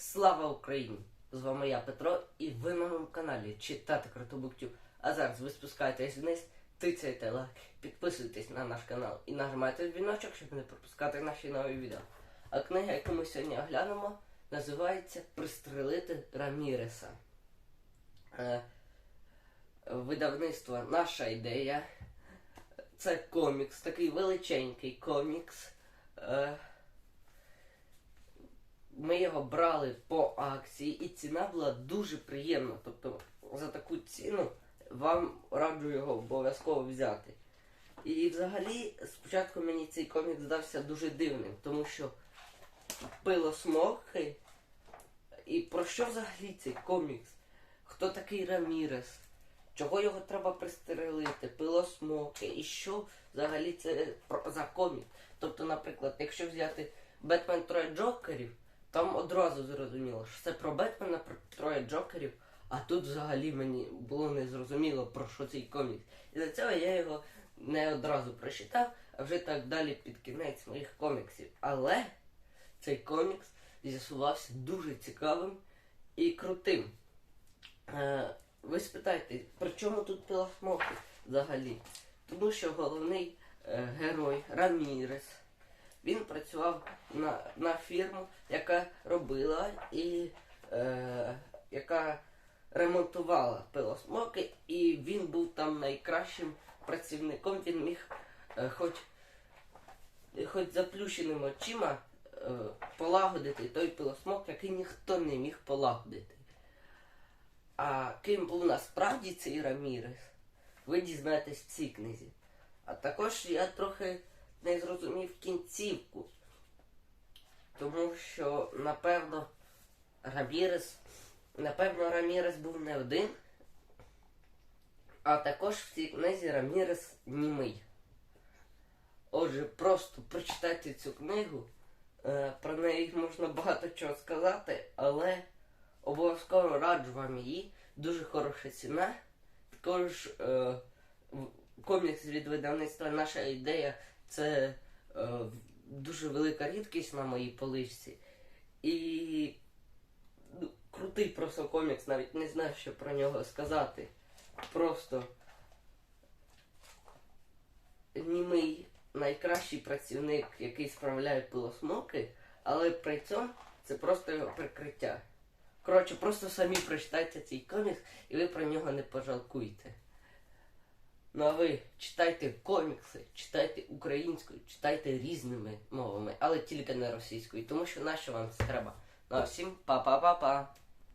Слава Україні! З вами я Петро і ви на моєму каналі Читати Кротобуктю. А зараз ви спускаєтесь вниз, тицяйте лайк, підписуйтесь на наш канал і нажимайте дзвіночок, щоб не пропускати наші нові відео. А книга, яку ми сьогодні оглянемо, називається Пристрелити Раміреса. Е, видавництво Наша ідея. Це комікс, такий величенький комікс. Е, ми його брали по акції, і ціна була дуже приємна. Тобто за таку ціну вам раджу його обов'язково взяти. І взагалі, спочатку мені цей комікс здався дуже дивним, тому що пилосмоки. І про що взагалі цей комікс? Хто такий Рамірес? Чого його треба пристрелити? Пилосмоки? І що взагалі це за комікс? Тобто, наприклад, якщо взяти Бетмен Троє Джокерів, там одразу зрозуміло, що це про Бетмена, про троє Джокерів, а тут взагалі мені було незрозуміло про що цей комікс. І за цього я його не одразу прочитав, а вже так далі під кінець моїх коміксів. Але цей комікс з'ясувався дуже цікавим і крутим. Е, ви спитаєте, при чому тут пилосмоки взагалі? Тому що головний е, герой Рамірес, він працював на, на фірму, яка робила і е, яка ремонтувала пилосмоки, і він був там найкращим працівником. Він міг е, хоч, хоч заплющеними очима е, полагодити той пилосмок, який ніхто не міг полагодити. А ким був насправді цей Рамірес, ви дізнаєтесь в цій книзі. А також я трохи не зрозумів кінцівку. Тому що, напевно, Рамірес, напевно, Рамірес був не один. А також в цій книзі Рамірес німий. Отже, просто прочитайте цю книгу. Е, Про неї можна багато чого сказати, але обов'язково раджу вам її. Дуже хороша ціна. Також е, комікс від видавництва наша ідея це е, дуже велика рідкість на моїй поличці. І ну, крутий просто комікс, навіть не знаю, що про нього сказати. Просто німий найкращий працівник, який справляє пилосмоки, але при цьому це просто його прикриття. Коротше, просто самі прочитайте цей комікс і ви про нього не пожалкуєте. Ну а ви читайте комікси, читайте українською, читайте різними мовами, але тільки не російською, тому що нащо вам це треба. Ну а всім па-па-па-па.